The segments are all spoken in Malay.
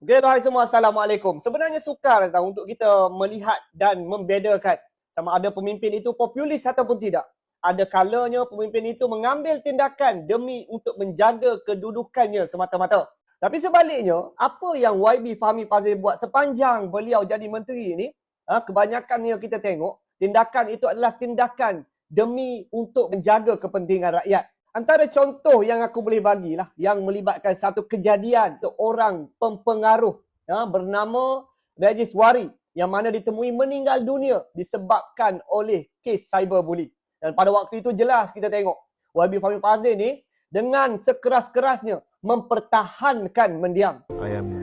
Okay, hai semua. Assalamualaikum. Sebenarnya sukar tau untuk kita melihat dan membedakan sama ada pemimpin itu populis ataupun tidak. Ada kalanya pemimpin itu mengambil tindakan demi untuk menjaga kedudukannya semata-mata. Tapi sebaliknya, apa yang YB Fahmi Fazil buat sepanjang beliau jadi menteri ini, ha, kebanyakannya kita tengok, tindakan itu adalah tindakan demi untuk menjaga kepentingan rakyat. Antara contoh yang aku boleh bagilah yang melibatkan satu kejadian seorang pempengaruh ya, bernama Regis Wari yang mana ditemui meninggal dunia disebabkan oleh kes cyberbully. Dan pada waktu itu jelas kita tengok YB Fahmi Fazil ni dengan sekeras-kerasnya mempertahankan mendiam. I am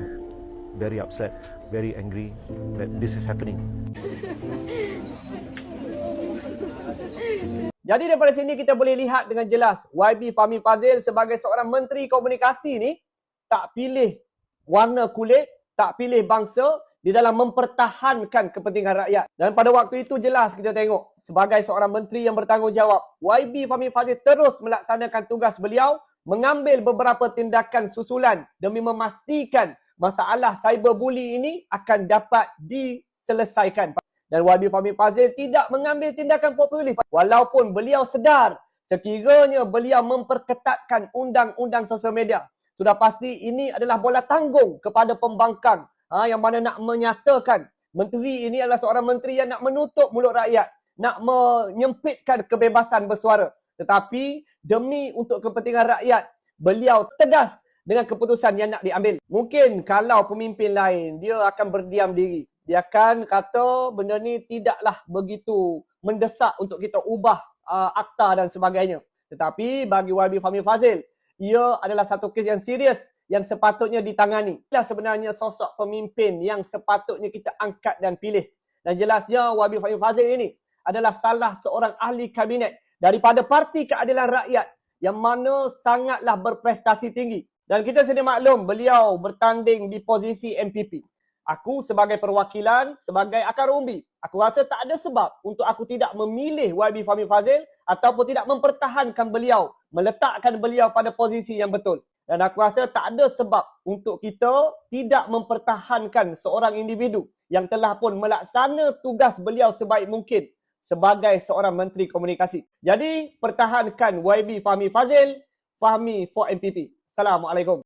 very upset, very angry that this is happening. Jadi daripada sini kita boleh lihat dengan jelas YB Fahmi Fazil sebagai seorang menteri komunikasi ni tak pilih warna kulit, tak pilih bangsa di dalam mempertahankan kepentingan rakyat. Dan pada waktu itu jelas kita tengok sebagai seorang menteri yang bertanggungjawab, YB Fahmi Fazil terus melaksanakan tugas beliau mengambil beberapa tindakan susulan demi memastikan masalah cyberbully ini akan dapat diselesaikan. Dan YB Fahmi Fazil tidak mengambil tindakan populis walaupun beliau sedar sekiranya beliau memperketatkan undang-undang sosial media. Sudah pasti ini adalah bola tanggung kepada pembangkang ha, yang mana nak menyatakan menteri ini adalah seorang menteri yang nak menutup mulut rakyat, nak menyempitkan kebebasan bersuara. Tetapi demi untuk kepentingan rakyat, beliau tegas dengan keputusan yang nak diambil. Mungkin kalau pemimpin lain, dia akan berdiam diri dia akan kata benda ni tidaklah begitu mendesak untuk kita ubah uh, akta dan sebagainya. Tetapi bagi YB Fahmi Fazil, ia adalah satu kes yang serius yang sepatutnya ditangani. Inilah sebenarnya sosok pemimpin yang sepatutnya kita angkat dan pilih. Dan jelasnya YB Fahmi Fazil ini adalah salah seorang ahli kabinet daripada Parti Keadilan Rakyat yang mana sangatlah berprestasi tinggi. Dan kita sedia maklum beliau bertanding di posisi MPP aku sebagai perwakilan, sebagai akar umbi, aku rasa tak ada sebab untuk aku tidak memilih YB Fahmi Fazil ataupun tidak mempertahankan beliau, meletakkan beliau pada posisi yang betul. Dan aku rasa tak ada sebab untuk kita tidak mempertahankan seorang individu yang telah pun melaksana tugas beliau sebaik mungkin sebagai seorang menteri komunikasi. Jadi, pertahankan YB Fahmi Fazil, Fahmi for MPP. Assalamualaikum.